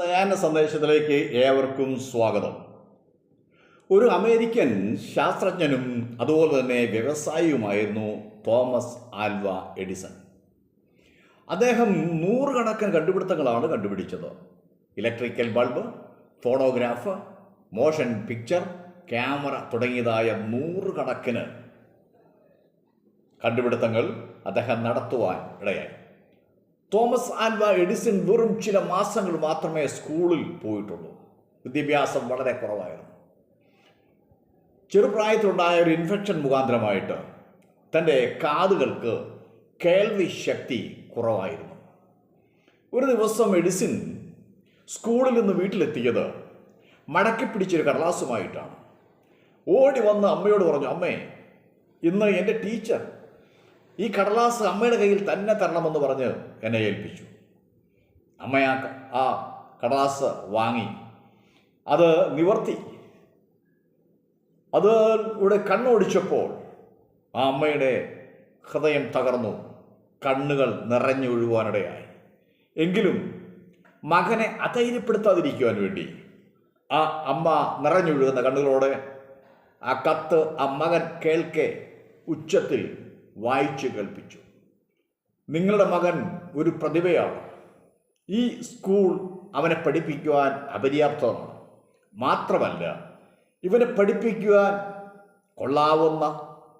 സയാന സന്ദേശത്തിലേക്ക് ഏവർക്കും സ്വാഗതം. ഒരു അമേരിക്കൻ ശാസ്ത്രജ്ഞനും അതുപോലെ തന്നെ വ്യവസായിയുമായിരുന്നു തോമസ് ആൽവ എഡിസൺ. അദ്ദേഹം നൂറുകണക്കിന് കണ്ടുപിടുത്തങ്ങളാണ് കണ്ടുപിടിച്ചത്. Electrical bulb phonograph motion picture camera തുടങ്ങിയതായ നൂറുകണക്കിന് കണ്ടുപിടുത്തങ്ങൾ അദ്ദേഹം നടത്തുവാൻ ഇടയായി. തോമസ് ആൽവ എഡിസൺ വെറും ചില മാസങ്ങൾ മാത്രമേ സ്കൂളിൽ പോയിട്ടുള്ളൂ. വിദ്യാഭ്യാസം വളരെ കുറവായിരുന്നു. ചെറുപ്രായത്തിലുണ്ടായ ഒരു ഇൻഫെക്ഷൻ മുഖാന്തരമായിട്ട് തന്റെ കാതുകൾക്ക് കേൾവി ശക്തി കുറവായിരുന്നു. ഒരു ദിവസം എഡിസിൻ സ്കൂളിൽ നിന്ന് വീട്ടിലെത്തിയത് മടക്കി പിടിച്ചൊരു കടലാസുമായിട്ടാണ്. ഓടി വന്ന് അമ്മയോട് പറഞ്ഞു അമ്മേ ഇന്ന് എന്റെ ടീച്ചർ ഈ കടലാസ് അമ്മയുടെ കയ്യിൽ തന്നെ തരണമെന്ന് പറഞ്ഞ് എന്നെ ഏൽപ്പിച്ചു. അമ്മ ആ കടലാസ് വാങ്ങി. അത് നിവർത്തി. അത് ഇവിടെ കണ്ണോടിച്ചപ്പോൾ ആ അമ്മയുടെ ഹൃദയം തകർന്നു. കണ്ണുകൾ നിറഞ്ഞു നിറഞ്ഞൊഴുകുവാനിടയായി എങ്കിലും മകനെ അധൈര്യപ്പെടുത്താതിരിക്കുവാൻ വേണ്ടി ആ അമ്മ നിറഞ്ഞൊഴുകുന്ന കണ്ണുകളോടെ ആ കത്ത് ആ മകൻ കേൾക്കെ ഉച്ചത്തിൽ വായിച്ചു കേൾപ്പിച്ചു. നിങ്ങളുടെ മകൻ ഒരു പ്രതിഭയാണ്. ഈ സ്കൂൾ അവനെ പഠിപ്പിക്കുവാൻ അപര്യാപ്തമാണ്. മാത്രമല്ല ഇവനെ പഠിപ്പിക്കുവാൻ കൊള്ളാവുന്ന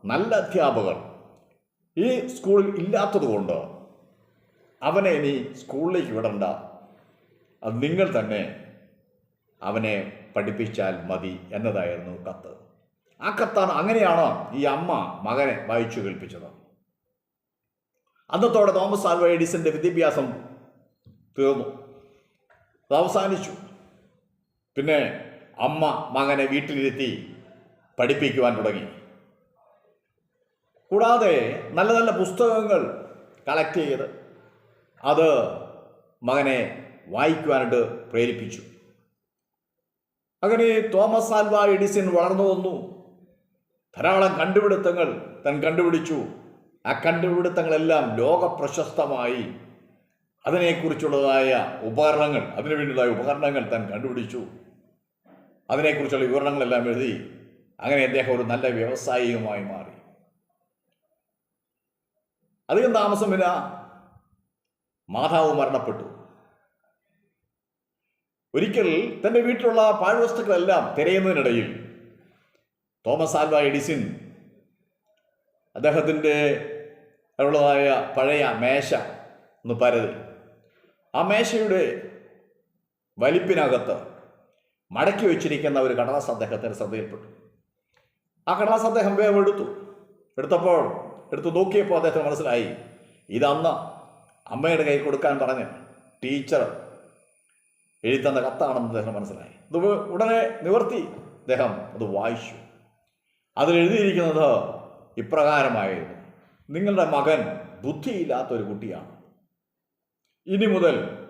നല്ല അധ്യാപകർ ഈ സ്കൂളിൽ ഇല്ലാത്തതുകൊണ്ട് അവനെ ഇനി സ്കൂളിലേക്ക് വിടണ്ട. അത് നിങ്ങൾ തന്നെ അവനെ പഠിപ്പിച്ചാൽ മതി എന്നതായിരുന്നു കത്ത്. ആ കത്താണ് അങ്ങനെയാണോ ഈ അമ്മ മകനെ വായിച്ചു കേൾപ്പിച്ചത്? അന്നത്തോടെ തോമസ് ആൽവ എഡിസന്റെ വിദ്യാഭ്യാസം തീർന്നു. അത് അവസാനിച്ചു. പിന്നെ അമ്മ മകനെ വീട്ടിലിരുത്തി പഠിപ്പിക്കുവാൻ തുടങ്ങി. കൂടാതെ നല്ല നല്ല പുസ്തകങ്ങൾ കളക്ട് ചെയ്ത് അത് മകനെ വായിക്കുവാനായിട്ട് പ്രേരിപ്പിച്ചു. അങ്ങനെ തോമസ് ആൽവ എഡിസൺ വളർന്നു വന്നു. ധാരാളം കണ്ടുപിടുത്തങ്ങൾ താൻ കണ്ടുപിടിച്ചു. ആ കണ്ടുപിടുത്തങ്ങളെല്ലാം ലോക പ്രശസ്തമായി അതിനെക്കുറിച്ചുള്ളതായ ഉപകരണങ്ങൾ അതിനു വേണ്ടിയുള്ളതായ ഉപകരണങ്ങൾ താൻ കണ്ടുപിടിച്ചു. അതിനെക്കുറിച്ചുള്ള വിവരണങ്ങളെല്ലാം എഴുതി അങ്ങനെ അദ്ദേഹം ഒരു നല്ല വ്യവസായിയുമായി മാറി. അധികം താമസം താമസമില്ല. മാതാവ് മരണപ്പെട്ടു. ഒരിക്കൽ തന്റെ വീട്ടിലുള്ള പാഴ്വസ്തുക്കളെല്ലാം തിരയുന്നതിനിടയിൽ തോമസ് ആൽവ എഡിസിൻ അദ്ദേഹത്തിന്റെ ഉള്ളതായ പഴയ മേശ ഒന്ന് പരതി. ആ മേശയുടെ വലിപ്പിനകത്ത് മടക്കി വെച്ചിരിക്കുന്ന ഒരു കടലാസ് അദ്ദേഹത്തിന് ശ്രദ്ധയിൽപ്പെട്ടു. ആ കടലാസ് അദ്ദേഹം വേഗം എടുത്തു. എടുത്തപ്പോൾ എടുത്തു നോക്കിയപ്പോൾ അദ്ദേഹത്തിന് മനസ്സിലായി ഇതന്ന് അമ്മയുടെ കൈ കൊടുക്കാൻ പറഞ്ഞ് ടീച്ചർ എഴുതന്ന കത്താണെന്ന് അദ്ദേഹം മനസ്സിലായി. ഇത് ഉടനെ നിവർത്തി അദ്ദേഹം അത് വായിച്ചു. അതിൽ എഴുതിയിരിക്കുന്നത് ഇപ്രകാരമായിരുന്നു. നിങ്ങളുടെ മകൻ ബുദ്ധിയില്ലാത്ത ഒരു കുട്ടിയാണ്. ഇനി മുതൽ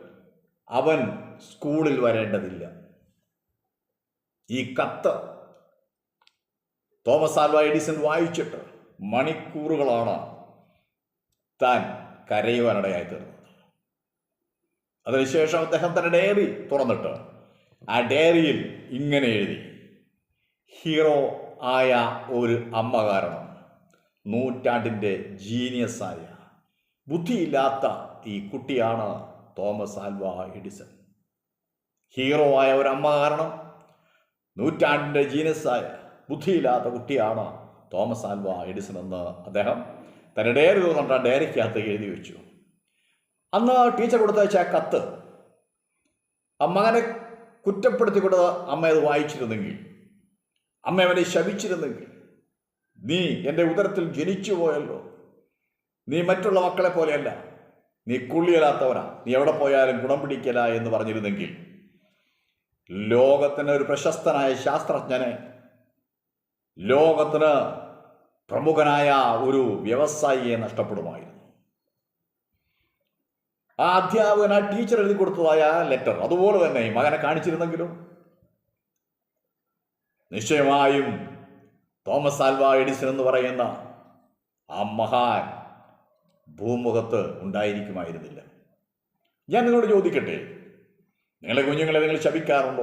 അവൻ സ്കൂളിൽ വരേണ്ടതില്ല. ഈ കത്ത് തോമസ് ആൽവ എഡിസൺ വായിച്ചിട്ട് മണിക്കൂറുകളാണ് താൻ കരയുവാനിടയായി തീർന്നത്. അതിനുശേഷം അദ്ദേഹം തന്റെ ഡയറി തുറന്നിട്ട് ആ ഡയറിയിൽ ഇങ്ങനെ എഴുതി ഹീറോ ആയ ഒരു അമ്മ കാരണം. നൂറ്റാണ്ടിന്റെ ജീനിയസായ ബുദ്ധിയില്ലാത്ത ഈ കുട്ടിയാണ് തോമസ് ആൽവ എഡിസൺ. ഹീറോ ആയ ഒരു അമ്മ കാരണം നൂറ്റാണ്ടിന്റെ ജീനസായ ബുദ്ധിയില്ലാത്ത കുട്ടിയാണ് തോമസ് ആൽവ എഡിസൺ എന്ന് അദ്ദേഹം തന്റെ ഡയറി തോന്നിട്ട് ആ ഡയറിക്കകത്ത് എഴുതി വെച്ചു. അന്ന് ടീച്ചർ കൊടുത്തയച്ച ആ കത്ത് മകനെ കുറ്റപ്പെടുത്തിക്കൊണ്ട് അമ്മ അത് വായിച്ചിരുന്നെങ്കിൽ അമ്മ അവനെ ശപിച്ചിരുന്നെങ്കിൽ നീ എന്റെ ഉദരത്തിൽ ജനിച്ചു പോയല്ലോ. നീ മറ്റുള്ള മക്കളെ പോലെയല്ല. നീ കുള്ളിയലാത്തവനാ. നീ എവിടെ പോയാലും ഗുണം പിടിക്കല എന്ന് പറഞ്ഞിരുന്നെങ്കിൽ. ലോകത്തിന് ഒരു പ്രശസ്തനായ ശാസ്ത്രജ്ഞനെ ലോകത്തിന് പ്രമുഖനായ ഒരു വ്യവസായിയെ നഷ്ടപ്പെടുമായിരുന്നു. ആ അധ്യാപകൻ ആ ടീച്ചർ എഴുതി കൊടുത്തതായ ലെറ്റർ. അതുപോലെ തന്നെ മകനെ കാണിച്ചിരുന്നെങ്കിലും നിശ്ചയമായും തോമസ് ആൽവ എഡിസൺ എന്ന് പറയുന്ന ആ മഹാൻ ഭൂമുഖത്ത് ഉണ്ടായിരിക്കുമായിരുന്നില്ല. ഞാൻ നിങ്ങളോട് ചോദിക്കട്ടെ നിങ്ങളുടെ കുഞ്ഞുങ്ങളെ നിങ്ങൾ ശപിക്കാറുണ്ടോ?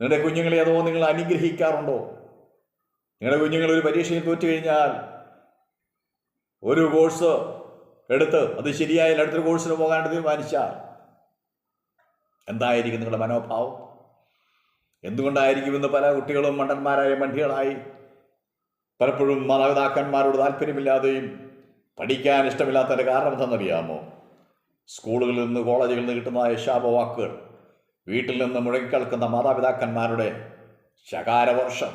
നിങ്ങളുടെ കുഞ്ഞുങ്ങളെ അതോ നിങ്ങൾ അനുഗ്രഹിക്കാറുണ്ടോ? നിങ്ങളുടെ കുഞ്ഞുങ്ങൾ ഒരു പരീക്ഷയിൽ തോറ്റു കഴിഞ്ഞാൽ ഒരു കോഴ്സ് എടുത്ത് അത് ശരിയായാൽ അടുത്തൊരു കോഴ്സിന് പോകാണ്ട് തീരുമാനിച്ചാൽ എന്തായിരിക്കും നിങ്ങളുടെ മനോഭാവം? എന്തുകൊണ്ടായിരിക്കും ഇന്ന് പല കുട്ടികളും മണ്ടന്മാരായ മണ്ടികളായി പലപ്പോഴും മാതാപിതാക്കന്മാരോട് താല്പര്യമില്ലാതെയും പഠിക്കാൻ ഇഷ്ടമില്ലാത്തതിന്റെ കാരണം എന്തെന്നറിയാമോ? സ്കൂളുകളിൽ നിന്ന് കോളേജുകളിൽ നിന്ന് കിട്ടുന്നതായ ശാപവാക്കുകൾ വീട്ടിൽ നിന്ന് മുഴങ്ങിക്കേൾക്കുന്ന മാതാപിതാക്കന്മാരുടെ ശകാരവർഷം.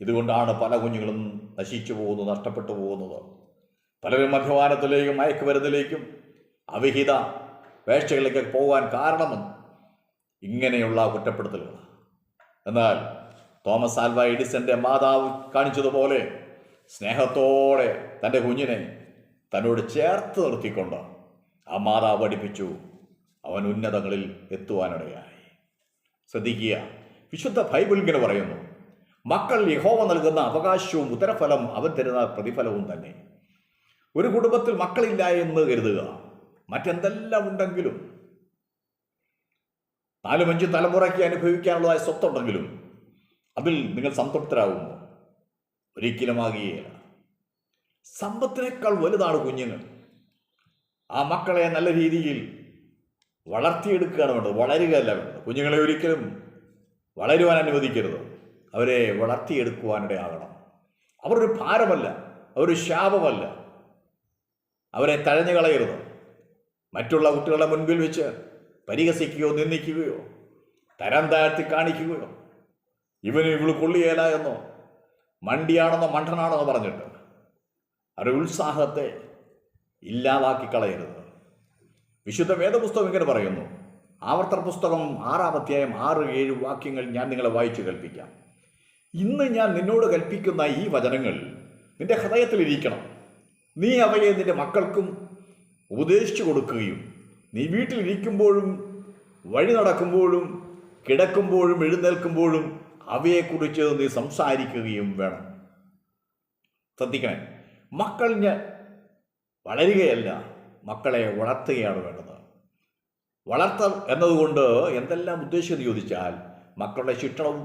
ഇതുകൊണ്ടാണ് പല കുഞ്ഞുങ്ങളും നശിച്ചു പോകുന്നു നഷ്ടപ്പെട്ടു പോകുന്നത്. പലരും മദ്യപാനത്തിലേക്കും മയക്കുമരുന്നിലേക്കും അവിഹിത വേഴ്ചകളിലേക്ക് പോകാൻ കാരണമെന്ന് ഇങ്ങനെയുള്ള കുറ്റപ്പെടുത്തലുകൾ എന്നാൽ തോമസ് ആൽവ എഡിസന്റെ മാതാവ് കാണിച്ചതുപോലെ സ്നേഹത്തോടെ തന്റെ കുഞ്ഞിനെ തന്നോട് ചേർത്ത് നിർത്തിക്കൊണ്ട് ആ മാതാവ് പഠിപ്പിച്ചു. അവൻ ഉന്നതങ്ങളിൽ എത്തുവാനിടയായി. ശ്രദ്ധിക്കുക വിശുദ്ധ ബൈബിൾ ഇങ്ങനെ പറയുന്നു മക്കൾ യഹോവ നൽകുന്ന അവകാശവും ഉത്തരഫലം അവൻ തരുന്ന പ്രതിഫലവും തന്നെ. ഒരു കുടുംബത്തിൽ മക്കളില്ല എന്ന് കരുതുക. മറ്റെന്തെല്ലാം ഉണ്ടെങ്കിലും നാലും അഞ്ചും തലമുറയ്ക്ക് അനുഭവിക്കാനുള്ളതായ സ്വത്തുണ്ടെങ്കിലും അതിൽ നിങ്ങൾ സംതൃപ്തരാകുമോ ഒരിക്കലും ആകുകയില്ല സമ്പത്തിനേക്കാൾ വലുതാണ് കുഞ്ഞുങ്ങൾ. ആ മക്കളെ നല്ല രീതിയിൽ വളർത്തിയെടുക്കുകയാണ് വേണ്ടത് വളരുകയല്ല വേണ്ടത്. കുഞ്ഞുങ്ങളെ ഒരിക്കലും വളരുവാൻ അനുവദിക്കരുത്. അവരെ വളർത്തിയെടുക്കുവാനിടയാകണം. അവരൊരു ഭാരമല്ല അവരൊരു ശാപമല്ല. അവരെ തഴഞ്ഞു കളയരുത് മറ്റുള്ള കുട്ടികളുടെ മുൻപിൽ വെച്ച് പരിഹസിക്കുകയോ നിന്ദിക്കുകയോ തരം താഴ്ത്തി കാണിക്കുകയോ ഇവന് ഇവൾ കൊള്ളിയേല എന്നോ മണ്ടിയാണെന്നോ മണ്ടനാണെന്നോ പറഞ്ഞിട്ട് അവരുടെ ഉത്സാഹത്തെ ഇല്ലാതാക്കി കളയരുത്. വിശുദ്ധ വേദപുസ്തകം ഇങ്ങനെ പറയുന്നു. ആവർത്തന പുസ്തകം ആറാം അധ്യായം ആറ് ഏഴ് വാക്യങ്ങൾ ഞാൻ നിങ്ങളെ വായിച്ചു കൽപ്പിക്കാം ഇന്ന് ഞാൻ നിന്നോട് കൽപ്പിക്കുന്ന ഈ വചനങ്ങൾ നിന്റെ ഹൃദയത്തിലിരിക്കണം. നീ അവയെ നിന്റെ മക്കൾക്കും ഉപദേശിച്ചു കൊടുക്കുകയും നീ വീട്ടിലിരിക്കുമ്പോഴും വഴി നടക്കുമ്പോഴും കിടക്കുമ്പോഴും എഴുന്നേൽക്കുമ്പോഴും അവയെക്കുറിച്ച് നീ സംസാരിക്കുകയും വേണം. ശ്രദ്ധിക്കണേ മക്കളിന് വളരുകയല്ല മക്കളെ വളർത്തുകയാണ് വേണ്ടത്. വളർത്ത എന്നതുകൊണ്ട് എന്തെല്ലാം ഉദ്ദേശിച്ചെന്ന് ചോദിച്ചാൽ മക്കളുടെ ശിക്ഷണവും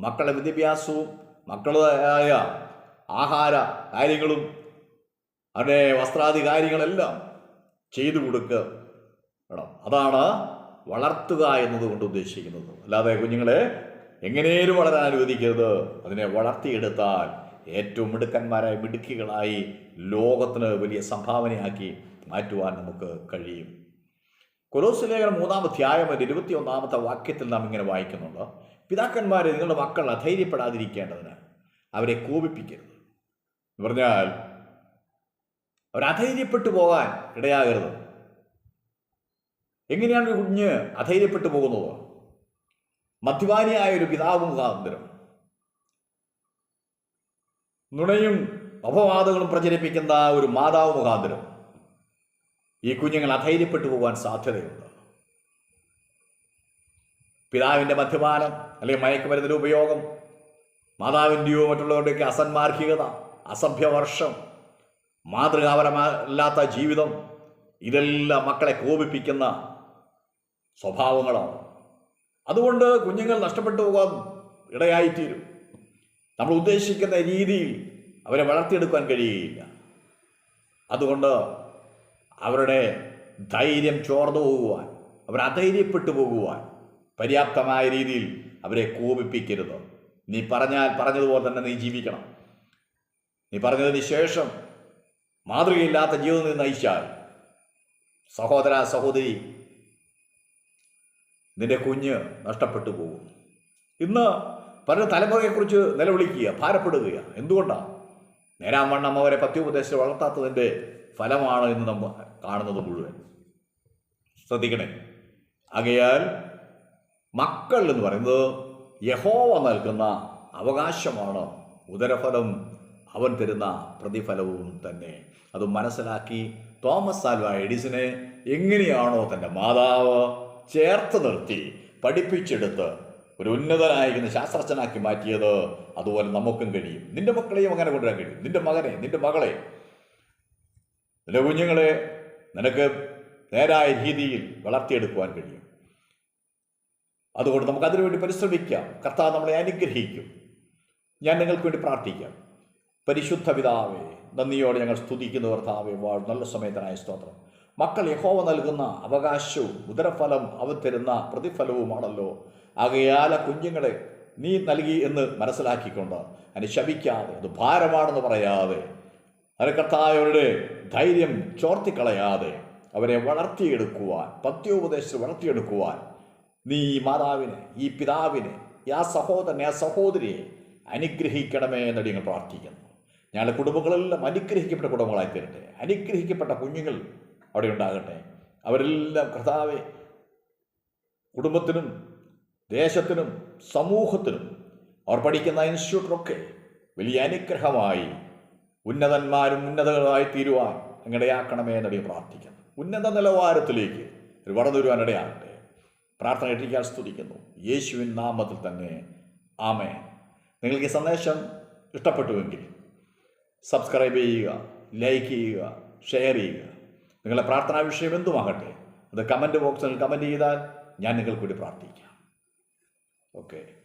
മക്കളുടെ വിദ്യാഭ്യാസവും മക്കളുടേതായ ആഹാര കാര്യങ്ങളും അവരുടെ വസ്ത്രാദി കാര്യങ്ങളെല്ലാം ചെയ്തു കൊടുക്കുക. വേണം. അതാണ് വളർത്തുക എന്നതുകൊണ്ട് ഉദ്ദേശിക്കുന്നത്. അല്ലാതെ കുഞ്ഞുങ്ങളെ എങ്ങനെയും വളരാൻ അനുവദിക്കരുത്. അതിനെ വളർത്തിയെടുത്താൽ ഏറ്റവും മിടുക്കന്മാരായ മിടുക്കികളായി ലോകത്തിന് വലിയ സംഭാവനയാക്കി മാറ്റുവാൻ നമുക്ക് കഴിയും. കൊലോസ് ലേഖനം മൂന്നാം അധ്യായം ഇരുപത്തി ഒന്നാമത്തെ വാക്യത്തിൽ നാം ഇങ്ങനെ വായിക്കുന്നുണ്ട്. പിതാക്കന്മാരെ നിങ്ങളുടെ മക്കൾ അധൈര്യപ്പെടാതിരിക്കേണ്ടതിന് അവരെ കോപിപ്പിക്കരുത്. എന്ന് പറഞ്ഞാൽ അവരധൈര്യപ്പെട്ടു പോകാൻ ഇടയാകരുത്. എങ്ങനെയാണ് ഒരു കുഞ്ഞ് അധൈര്യപ്പെട്ടു പോകുന്നത്? മധ്യവാനിയായ ഒരു പിതാവ് മുഖാന്തരം നുണയും അപവാദങ്ങളും പ്രചരിപ്പിക്കുന്ന ഒരു മാതാവ് മുഖാന്തരം ഈ കുഞ്ഞുങ്ങൾ അധൈര്യപ്പെട്ടു പോകാൻ സാധ്യതയുണ്ട്. പിതാവിന്റെ മദ്യപാനം അല്ലെങ്കിൽ മയക്കുമരുന്നിന്റെ ഉപയോഗം മാതാവിന്റെയോ മറ്റുള്ളവരുടെയൊക്കെ അസന്മാർഹികത അസഭ്യവർഷം മാതൃകാപരമല്ലാത്ത ജീവിതം ഇതെല്ലാം മക്കളെ കോപിപ്പിക്കുന്ന സ്വഭാവങ്ങളാണ്. അതുകൊണ്ട് കുഞ്ഞുങ്ങൾ നഷ്ടപ്പെട്ടു പോകാൻ ഇടയായിത്തീരും. നമ്മൾ ഉദ്ദേശിക്കുന്ന രീതിയിൽ അവരെ വളർത്തിയെടുക്കാൻ കഴിയുകയില്ല. അതുകൊണ്ട് അവരുടെ ധൈര്യം ചോർന്നു പോകുവാൻ അവർ അധൈര്യപ്പെട്ടു പോകുവാൻ പര്യാപ്തമായ രീതിയിൽ അവരെ കോപിപ്പിക്കരുത്. നീ പറഞ്ഞാൽ പറഞ്ഞതുപോലെ തന്നെ നീ ജീവിക്കണം. നീ പറഞ്ഞതിന് ശേഷം മാതൃകയില്ലാത്ത ജീവിതം നീ നയിച്ചാൽ സഹോദര സഹോദരി നിന്റെ കുഞ്ഞ് നഷ്ടപ്പെട്ടു പോകും. ഇന്ന് പല തലമുറയെക്കുറിച്ച് നിലവിളിക്കുക ഭാരപ്പെടുക എന്തുകൊണ്ടാണ് നേരാം വണ്ണം അവരെ പത്യോപദേശം വളർത്താത്തതിന്റെ ഫലമാണ് ഇന്ന് നമ്മൾ കാണുന്നത് മുഴുവൻ. ശ്രദ്ധിക്കണേ. ആകയാൽ മക്കൾ എന്ന് പറയുന്നത് യഹോവ നൽകുന്ന അവകാശമാണ്. ഉദരഫലം അവൻ തരുന്ന പ്രതിഫലവും തന്നെ. അത് മനസ്സിലാക്കി തോമസ് ആൽവ എഡിസിനെ എങ്ങനെയാണോ തന്റെ മാതാവ് ചേർത്ത് നിർത്തി പഠിപ്പിച്ചെടുത്ത് ഒരു ഉന്നതനായിരിക്കുന്ന ശാസ്ത്രജ്ഞനാക്കി മാറ്റിയത് അതുപോലെ നമുക്കും കഴിയും. നിന്റെ മക്കളെയും അങ്ങനെ കൊണ്ടുവരാൻ കഴിയും. നിന്റെ മകനെ നിന്റെ മകളെ. നിന്റെ കുഞ്ഞുങ്ങളെ നിനക്ക് നേരായ രീതിയിൽ വളർത്തിയെടുക്കുവാൻ കഴിയും. അതുകൊണ്ട് നമുക്ക് അതിനുവേണ്ടി പരിശ്രമിക്കാം. കർത്താവ് നമ്മളെ അനുഗ്രഹിക്കും. ഞാൻ നിങ്ങൾക്ക് വേണ്ടി പ്രാർത്ഥിക്കാം. പരിശുദ്ധ പിതാവേ നന്ദിയോടെ ഞങ്ങൾ സ്തുതിക്കുന്ന താവേ വാൾ നല്ല സമയത്തിനായ സ്തോത്രം. മക്കൾ യഹോവ നൽകുന്ന അവകാശവും ഉദരഫലം അവ തരുന്ന പ്രതിഫലവുമാണല്ലോ. ആകയാല കുഞ്ഞുങ്ങളെ നീ നൽകി എന്ന് മനസ്സിലാക്കിക്കൊണ്ട് അതിനെ ശപിക്കാതെ അത് ഭാരമാണെന്ന് പറയാതെ അരക്കത്തായവരുടെ ധൈര്യം ചോർത്തിക്കളയാതെ അവരെ വളർത്തിയെടുക്കുവാൻ പത്യോപദേശത്തിൽ വളർത്തിയെടുക്കുവാൻ നീ ഈ മാതാവിനെ ഈ പിതാവിനെ ആ സഹോദരനെ ആ സഹോദരിയെ അനുഗ്രഹിക്കണമേ എന്ന് ഞങ്ങൾ പ്രാർത്ഥിക്കുന്നു. ഞങ്ങളുടെ കുടുംബങ്ങളെല്ലാം അനുഗ്രഹിക്കപ്പെട്ട കുടുംബങ്ങളായി തീരട്ടെ അനുഗ്രഹിക്കപ്പെട്ട കുഞ്ഞുങ്ങൾ അവിടെ ഉണ്ടാകട്ടെ. അവരെല്ലാം കർത്താവെ കുടുംബത്തിനും ദേശത്തിനും സമൂഹത്തിനും അവർ പഠിക്കുന്ന ഇൻസ്റ്റിറ്റ്യൂട്ടിലൊക്കെ വലിയ അനുഗ്രഹമായി ഉന്നതന്മാരും ഉന്നതകളായി തീരുവാൻ അങ്ങടയാക്കണമേ എന്നടി പ്രാർത്ഥിക്കുന്നു. ഉന്നത നിലവാരത്തിലേക്ക് ഒരു വളർന്നു വരുവാൻ ഇടയാകട്ടെ. പ്രാർത്ഥന ഇട്ടിക്കാൻ സ്തുതിക്കുന്നു. യേശുവിൻ നാമത്തിൽ തന്നെ. ആമേ നിങ്ങൾക്ക് ഈ സന്ദേശം ഇഷ്ടപ്പെട്ടുവെങ്കിൽ സബ്സ്ക്രൈബ് ചെയ്യുക ലൈക്ക് ചെയ്യുക ഷെയർ ചെയ്യുക. നിങ്ങളുടെ പ്രാർത്ഥനാ വിഷയം എന്തുമാകട്ടെ? അത് കമന്റ് ബോക്സിൽ കമന്റ് ചെയ്താൽ ഞാൻ നിങ്ങൾക്ക് വേണ്ടി പ്രാർത്ഥിക്കാം. ഓക്കെ.